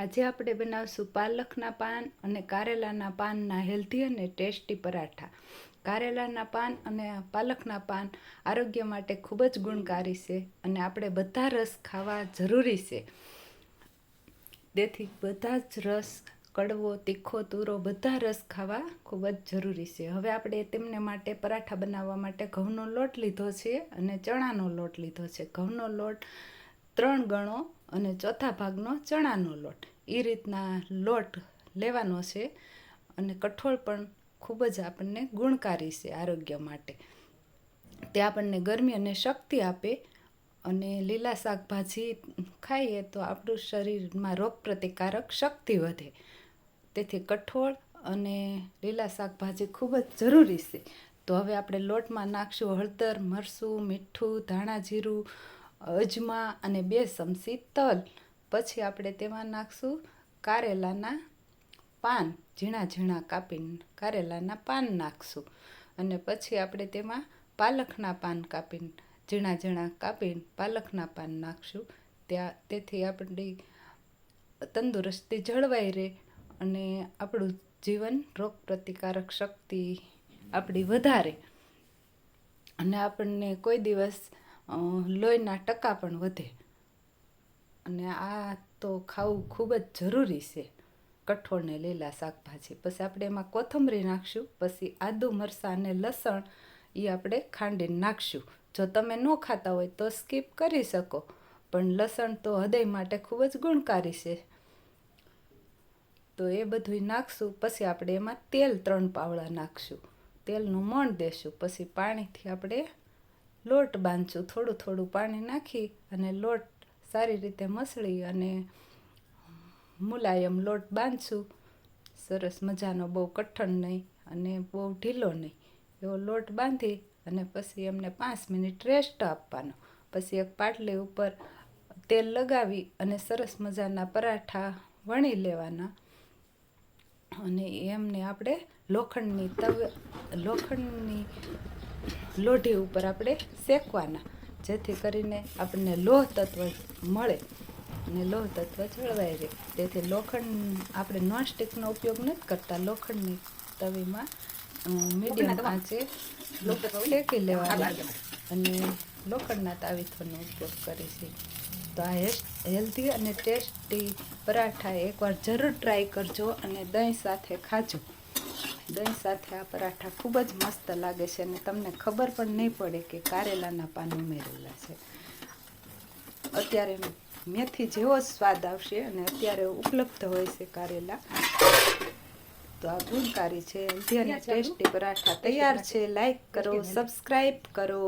આજે આપણે બનાવશું પાલકના પાન અને કારેલાના પાનના હેલ્ધી અને ટેસ્ટી પરાઠા. કારેલાના પાન અને પાલકના પાન આરોગ્ય માટે ખૂબ જ ગુણકારી છે અને આપણે બધા રસ ખાવા જરૂરી છે. તેથી બધા જ રસ, કડવો, તીખો, તુરો બધા રસ ખાવા ખૂબ જ જરૂરી છે. હવે આપણે તેમને માટે પરાઠા બનાવવા માટે ઘઉંનો લોટ લીધો છે અને ચણાનો લોટ લીધો છે. ઘઉંનો લોટ ત્રણ ગણો અને ચોથા ભાગનો ચણાનો લોટ. એ રીતના લોટ લેવાનો છે અને કઠોળ પણ ખૂબ જ આપણને ગુણકારી છે આરોગ્ય માટે. તે આપણને ગરમી અને શક્તિ આપે અને લીલા શાકભાજી ખાઈએ તો આપણું શરીરમાં રોગ પ્રતિકારક શક્તિ વધે. તેથી કઠોળ અને લીલા શાકભાજી ખૂબ જ જરૂરી છે. તો હવે આપણે લોટમાં નાખશું હળદર, મરચું, મીઠું, ધાણા જીરું અજમા અને બે ચમચી તલ. પછી આપણે તેમાં નાખશું કારેલાના પાન, ઝીણા ઝીણા કાપીને, કારેલાના પાન નાખશું. અને પછી આપણે તેમાં પાલકના પાન કાપીને, ઝીણા ઝીણા કાપીને, પાલકના પાન નાખશું. ત્યાં તેથી આપણી તંદુરસ્તી જળવાઈ રહે અને આપણું જીવન રોગ પ્રતિકારક શક્તિ આપણી વધારે. અને આપણને કોઈ દિવસ લોહીના ટકા પણ વધે. અને આ તો ખાવું ખૂબ જ જરૂરી છે. કઠોળને લીલા શાકભાજી. પછી આપણે એમાં કોથમરી નાખશું, પછી આદુ, મરચાં અને લસણ એ આપણે ખાંડીને નાખશું. જો તમે ન ખાતા હોય તો સ્કીપ કરી શકો, પણ લસણ તો હૃદય માટે ખૂબ જ ગુણકારી છે. તો એ બધું નાખશું, પછી આપણે એમાં તેલ ત્રણ પાવડા નાખશું. તેલનું મણ દેશું, પછી પાણીથી આપણે લોટ બાંધશું થોડું થોડું પાણી નાખી અને લોટ સારી રીતે મસળી અને મુલાયમ લોટ બાંધશું સરસ મજાનો, બહુ કઠણ નહીં અને બહુ ઢીલો નહીં. એવો લોટ બાંધી અને પછી એમને પાંચ મિનિટ રેસ્ટ આપવાનો. પછી એક પાટલી ઉપર તેલ લગાવી અને સરસ મજાના પરાઠા વણી લેવાના. અને એમને આપણે લોખંડની તવ, લોખંડની લોઢી ઉપર આપણે શેકવાના. જેથી કરીને આપણને લોહ તત્વ મળે અને લોહ તત્વ જળવાઈ રહે. તેથી લોખંડ આપણે નોનસ્ટિકનો ઉપયોગ નથી કરતા. લોખંડની તવીમાં મીડિયમ આંચે શેકી લેવાના. અને લોખંડના તાવીથોનો ઉપયોગ કરીશું તો આ હેલ્ધી અને ટેસ્ટી પરાઠા એકવાર જરૂર ટ્રાય કરજો અને દહીં સાથે ખાજો. દહીં સાથે આ પરાઠા ખૂબ જ મસ્ત લાગે છે અને તમને ખબર પણ નહીં પડે કે કારેલાના પાન ઉમેરેલા છે. અત્યારે મેથી જેવો જ સ્વાદ આવશે અને અત્યારે ઉપલબ્ધ હોય છે કારેલા. તો આ ગુણકારી છે. હેલ્ધી અને ટેસ્ટી પરાઠા તૈયાર છે. લાઈક કરો સબસ્ક્રાઈબ કરો.